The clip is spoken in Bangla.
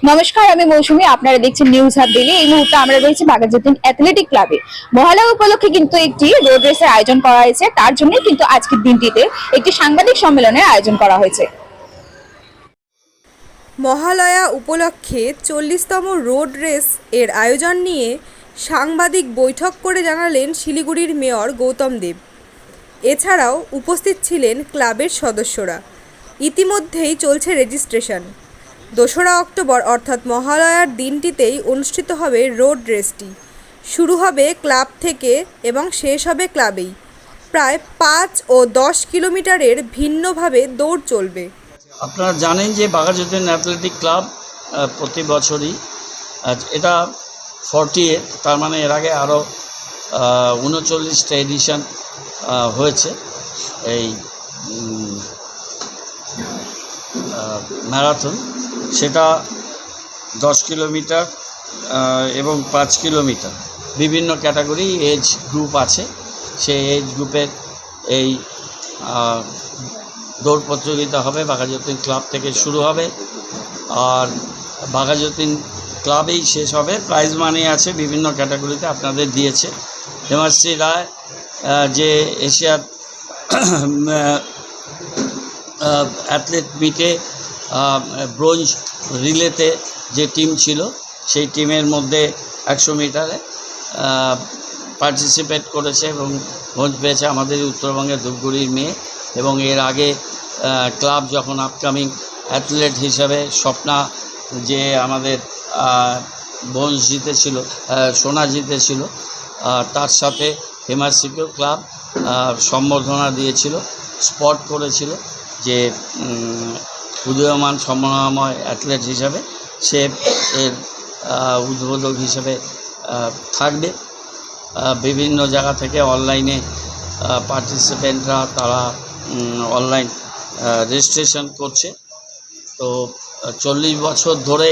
নমস্কার, আমি মৌসুমী, আপনারা দেখছেন নিউজ হাব ডেলি এই মুহূর্তে আমরা রয়েছি বাগাজুদ্দিন অ্যাথলেটিক ক্লাবে মহালয়া উপলক্ষে কিন্তু একটি রোড রেসের আয়োজন করা হয়েছে। তার জন্য কিন্তু আজকের দিনটিতে একটি সাংবাদিক সম্মেলনের আয়োজন করা হয়েছে। মহালয়া উপলক্ষে চল্লিশতম রোড রেস এর আয়োজন নিয়ে সাংবাদিক বৈঠক করে জানালেন শিলিগুড়ির মেয়র গৌতম দেব। এছাড়াও উপস্থিত ছিলেন ক্লাবের সদস্যরা। ইতিমধ্যেই চলছে রেজিস্ট্রেশন দোসরা অক্টোবর, অর্থাৎ মহালয়ার দিনটিতেই অনুষ্ঠিত হবে রোড রেসটি। শুরু হবে ক্লাব থেকে এবং শেষ হবে ক্লাবেই। প্রায় পাঁচ ও দশ কিলোমিটারের ভিন্নভাবে দৌড় চলবে। আপনারা জানেন যে বাঘাযতীন অ্যাথলেটিক ক্লাব প্রতি বছরই এটা ফর্টি তার মানে এর আগে আরও উনচল্লিশটা এডিশন হয়েছে। এই ম্যারাথন সেটা দশ কিলোমিটার এবং পাঁচ কিলোমিটার। বিভিন্ন ক্যাটাগরি এজ গ্রুপ আছে। সেই এজ গ্রুপের এই দৌড় প্রতিযোগিতা হবে বাঘাযতীন ক্লাব থেকে শুরু হবে। আর বাঘাযতীন ক্লাবেই শেষ হবে। প্রাইজ মানি আছে, বিভিন্ন ক্যাটাগরিতে আপনাদের দিয়েছে। হেমাশ্রী রায় যে এশিয়ার অ্যাথলেট মিটে ব্রোঞ্জ রিলেতে যে টিম ছিল, সেই টিমের মধ্যে একশো মিটারে পার্টিসিপেট করেছে এবং ব্রোঞ্জ পেয়েছে আমাদের উত্তরবঙ্গের ধূপগুড়ির মেয়ে এবং এর আগে ক্লাব যখন আপকামিং অ্যাথলেট হিসাবে স্বপ্না যে আমাদের ব্রোঞ্জ জিতেছিল সোনা জিতেছিল তার সাথে হেমাশ্রীকেও ক্লাব সম্বর্ধনা দিয়েছিল স্পট করেছিল যে উদীয়মান সম্মানময় অ্যাথলেট হিসাবে সে এর উদ্বোধক হিসেবে থাকবে। বিভিন্ন জায়গা থেকে অনলাইনে পার্টিসিপেন্টরা তারা অনলাইন রেজিস্ট্রেশন করছে। তো চল্লিশ বছর ধরে